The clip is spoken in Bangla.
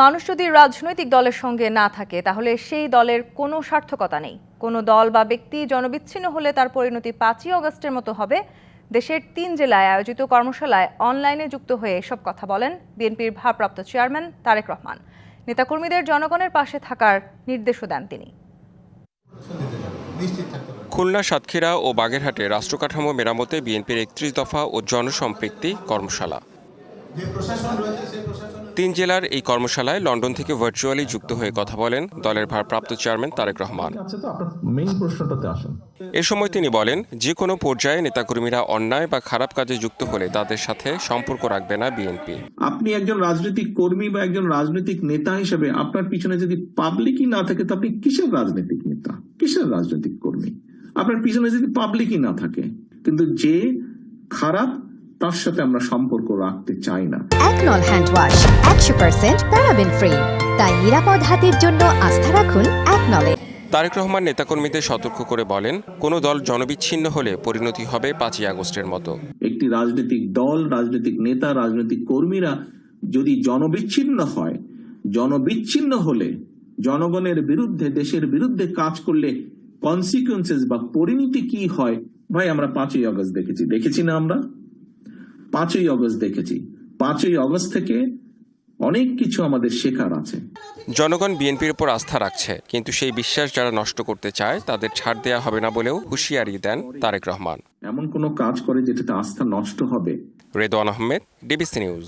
মানুষ যদি রাজনৈতিক দলের সঙ্গে না থাকে তাহলে সেই দলের কোনো সার্থকতা নেই। কোনো দল বা ব্যক্তি জনবিচ্ছিন্ন হলে তার পরিণতি পাঁচই অগস্টের মতো হবে। দেশের তিন জেলায় আয়োজিত কর্মশালায় অনলাইনে যুক্ত হয়ে এসব কথা বলেন বিএনপির ভারপ্রাপ্ত চেয়ারম্যান তারেক রহমান। নেতাকর্মীদের জনগণের পাশে থাকার নির্দেশও দেন তিনি। খুলনা সাতক্ষীরা ও বাগেরহাটে রাষ্ট্রকাঠামো মেরামতে বিএনপির একত্রিশ দফা ও জনসম্পৃক্তি কর্মশালা। তিন জেলার এই কর্মশালায় লন্ডন থেকে ভার্চুয়ালি যুক্ত হয়ে কথা বলেন দলের ভারপ্রাপ্ত চেয়ারম্যান তারেক রহমান। আচ্ছা তো আপনার মেইন প্রশ্নটাতে আসেন। এ সময় তিনি বলেন যে কোনো পর্যায়ে নেতাকর্মীরা অন্যায় বা খারাপ কাজে যুক্ত হলে তাদের সাথে সম্পর্ক রাখবে না বিএনপি। আপনি একজন রাজনৈতিক কর্মী বা একজন রাজনৈতিক নেতা হিসেবে আপনার পিছনে যদি পাবলিকই না থাকে তো আপনি কিসের রাজনৈতিক নেতা? কিসের রাজনৈতিক কর্মী? আপনার পিছনে যদি পাবলিকই না থাকে কিন্তু যে খারাপ তার সাথে আমরা সম্পর্ক রাখতে চাই না। একনল হ্যান্ড ওয়াশ একশো পার্সেন্ট প্যারাবেন ফ্রি। তাই নিরাপদ হাতের জন্য আস্থা রাখুন একনলে তারেক রহমান নেতাকর্মীদের সতর্ক করে বলেন কোনো দল জনবিচ্ছিন্ন হলে পরিণতি হবে পাঁচই আগস্টের মতো। একটি রাজনৈতিক দল রাজনৈতিক নেতা রাজনৈতিক কর্মীরা যদি জনবিচ্ছিন্ন হয় জনবিচ্ছিন্ন হলে জনগণের বিরুদ্ধে দেশের বিরুদ্ধে কাজ করলে কনসিকুয়েন্সেস বা পরিণতি কি হয়? ভাই আমরা পাঁচই আগস্ট দেখেছি। দেখেছি না আমরা? পাঁচই অগস্ট দেখেছি। পাঁচই অগস্ট থেকে অনেক কিছু আমাদের শেখার আছে। জনগণ বিএনপির উপর আস্থা রাখছে কিন্তু সেই বিশ্বাস যারা নষ্ট করতে চায় তাদের ছাড় দেয়া হবে না বলেও হুঁশিয়ারি দেন তারেক রহমান। এমন কোনো কাজ করে যেটাতে আস্থা নষ্ট হবে? Redwan Ahmed DBC news.